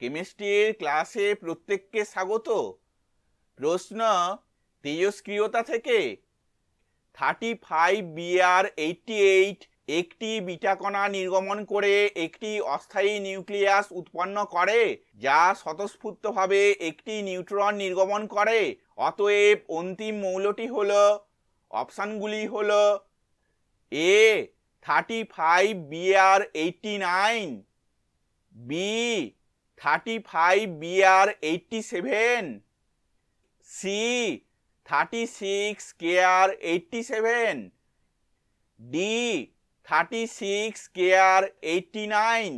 কেমিস্ট্রির ক্লাসে প্রত্যেককে স্বাগত। প্রশ্ন তেজস্ক্রিয়তা থেকে thirty five BR eighty eight একটি বিটাকণা নির্গমন করে একটি অস্থায়ী নিউক্লিয়াস উৎপন্ন করে, যা স্বতঃস্ফূর্তভাবে একটি নিউট্রন নির্গমন করে। অতএব অন্তিম মৌলটি হল, অপশানগুলি হল, A thirty five BR eighty nine B thirty five BR eighty seven C thirty six KR eighty seven D thirty six KR eighty nine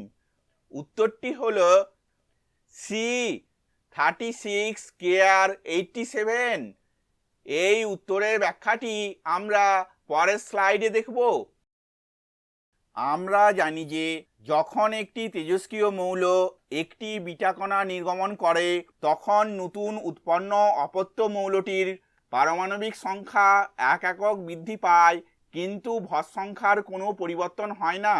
উত্তরটি হল C thirty six KR eighty seven এই উত্তরের ব্যাখ্যাটি আমরা পরের স্লাইডে দেখব। আমরা জানি যে যখন একটি তেজস্ক্রিয় মৌল একটি বিটাকণা নির্গমন করে, তখন নতুন উৎপন্ন অপত্য মৌলটির পারমাণবিক সংখ্যা এক একক বৃদ্ধি পায়, কিন্তু ভর সংখ্যার কোনো পরিবর্তন হয় না।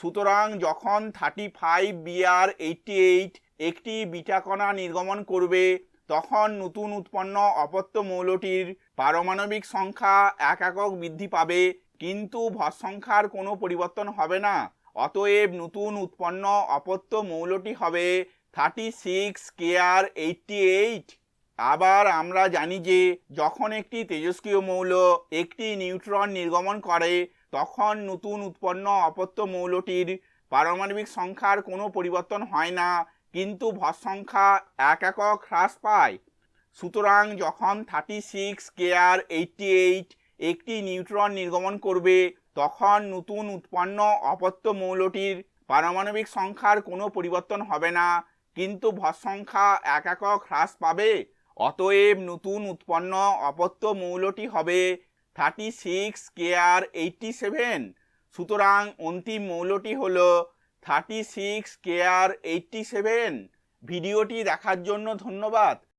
সুতরাং যখন thirty five BR eighty eight একটি বিটাকণা নির্গমন করবে, তখন নতুন উৎপন্ন অপত্য মৌলটির পারমাণবিক সংখ্যা এক একক বৃদ্ধি পাবে কিন্তু ভর সংখ্যার কোনো পরিবর্তন হবে না। অতএব নতুন উৎপন্ন অপত্য মৌলটি হবে thirty six KR eighty eight আবার আমরা জানি যে যখন একটি তেজস্ক্রিয় মৌল একটি নিউট্রন নির্গমন করে, তখন নতুন উৎপন্ন অপত্য মৌলটির পারমাণবিক সংখ্যার কোনো পরিবর্তন হয় না, কিন্তু ভর সংখ্যা এক একক হ্রাস পায়। সুতরাং যখন thirty six KR eighty eight একটি নিউট্রন নির্গমন করবে, তখন নতুন উৎপন্ন অপত্য মৌলটির পারমাণবিক সংখ্যার কোনো পরিবর্তন হবে না, কিন্তু ভর সংখ্যা এক একক হ্রাস পাবে, অতএব নতুন উৎপন্ন অপত্য মৌলটি হবে thirty six KR eighty seven সুতরাং অন্তিম মৌলটি হল thirty six KR eighty seven ভিডিওটি দেখার জন্য ধন্যবাদ।